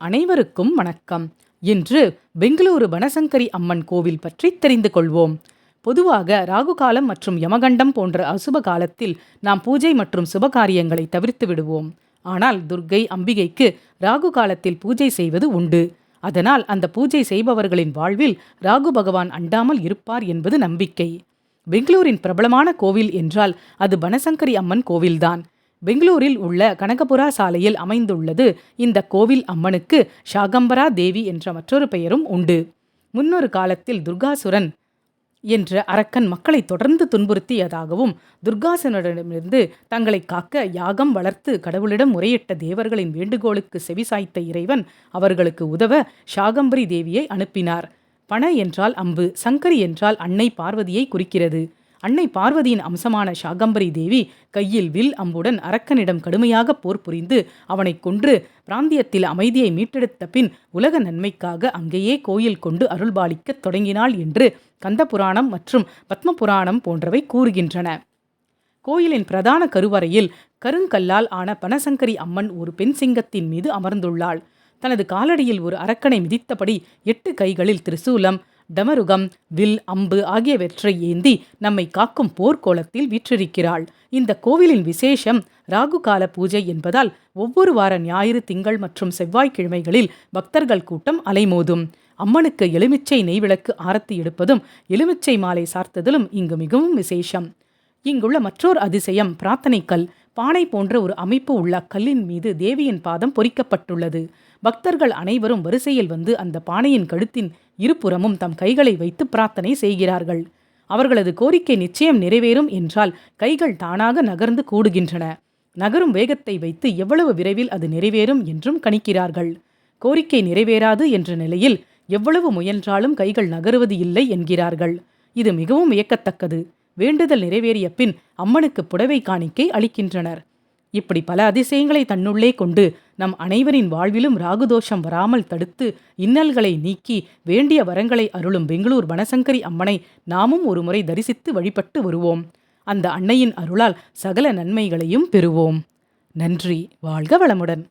அனைவருக்கும் வணக்கம். இன்று பெங்களூரு பனசங்கரி அம்மன் கோவில் பற்றி தெரிந்து கொள்வோம். பொதுவாக ராகு காலம் மற்றும் யமகண்டம் போன்ற அசுப காலத்தில் நாம் பூஜை மற்றும் சுபகாரியங்களை தவிர்த்து விடுவோம். ஆனால் துர்க்கை அம்பிகைக்கு ராகு காலத்தில் பூஜை செய்வது உண்டு. அதனால் அந்த பூஜை செய்பவர்களின் வாழ்வில் ராகு பகவான் அண்டாமல் இருப்பார் என்பது நம்பிக்கை. பெங்களூரின் பிரபலமான கோவில் என்றால் அது பனசங்கரி அம்மன் கோவில்தான். பெங்களூரில் உள்ள கனகபுரா சாலையில் அமைந்துள்ளது. இந்த கோவில் அம்மனுக்கு ஷாகம்பரா தேவி என்ற மற்றொரு பெயரும் உண்டு. முன்னொரு காலத்தில் துர்காசுரன் என்ற அரக்கன் மக்களை தொடர்ந்து துன்புறுத்தியதாகவும் துர்காசுரனிடமிருந்து தங்களை காக்க யாகம் வளர்த்து கடவுளிடம் முறையிட்ட தேவர்களின் வேண்டுகோளுக்கு செவிசாய்த்த இறைவன் அவர்களுக்கு உதவ ஷாகம்பரி தேவியை அனுப்பினார். பண என்றால் அம்பு சங்கரி என்றால் அன்னை பார்வதியை குறிக்கிறது. அன்னை பார்வதியின் அம்சமான சாகம்பரி தேவி கையில் வில் அம்புடன் அரக்கனிடம் கடுமையாக போர் புரிந்து அவனை கொன்று பிராந்தியத்தில் அமைதியை மீட்டெடுத்த பின் உலக நன்மைக்காக அங்கேயே கோயில் கொண்டு அருள்பாலிக்கத் தொடங்கினாள் என்று கந்த புராணம் மற்றும் பத்ம புராணம் போன்றவை கூறுகின்றன. கோயிலின் பிரதான கருவறையில் கருங்கல்லால் ஆன பனசங்கரி அம்மன் ஒரு பெண் சிங்கத்தின் மீது அமர்ந்துள்ளாள். தனது காலடியில் ஒரு அரக்கனை மிதித்தபடி எட்டு கைகளில் திரிசூலம் டமருகம் வில் அம்பு ஆகியவற்றை ஏந்தி நம்மை காக்கும் போர்க்கோலத்தில் வீற்றிருக்கிறாள். இந்த கோவிலின் விசேஷம் ராகு கால பூஜை என்பதால் ஒவ்வொரு வார ஞாயிறு திங்கள் மற்றும் செவ்வாய்க்கிழமைகளில் பக்தர்கள் கூட்டம் அலைமோதும். அம்மனுக்கு எலுமிச்சை நெய்விளக்கு ஆரத்தி எடுப்பதும் எலுமிச்சை மாலை சார்த்ததிலும் இங்கு மிகவும் விசேஷம். இங்குள்ள மற்றொரு அதிசயம் பிரார்த்தனைக்கல். பானை போன்ற ஒரு அமைப்பு உள்ள கல்லின் மீது தேவியின் பாதம் பொறிக்கப்பட்டுள்ளது. பக்தர்கள் அனைவரும் வரிசையில் வந்து அந்த பானையின் கழுத்தின் இருபுறமும் தம் கைகளை வைத்து பிரார்த்தனை செய்கிறார்கள். அவர்களது கோரிக்கை நிச்சயம் நிறைவேறும் என்றால் கைகள் தானாக நகர்ந்து கூடுகின்றன. நகரும் வேகத்தை வைத்து எவ்வளவு விரைவில் அது நிறைவேறும் என்றும் கணிக்கிறார்கள். கோரிக்கை நிறைவேறாது என்ற நிலையில் எவ்வளவு முயன்றாலும் கைகள் நகருவது இல்லை என்கிறார்கள். இது மிகவும் வியக்கத்தக்கது. வேண்டுதல் நிறைவேறிய பின் அம்மனுக்கு புடவை காணிக்கை அளிக்கின்றனர். இப்படி பல அதிசயங்களை தன்னுள்ளே கொண்டு நம் அனைவரின் வாழ்விலும் ராகுதோஷம் வராமல் தடுத்து இன்னல்களை நீக்கி வேண்டிய வரங்களை அருளும் பெங்களூர் வனசங்கரி அம்மனை நாமும் ஒருமுறை தரிசித்து வழிபட்டு வருவோம். அந்த அன்னையின் அருளால் சகல நன்மைகளையும் பெறுவோம். நன்றி. வாழ்க வளமுடன்.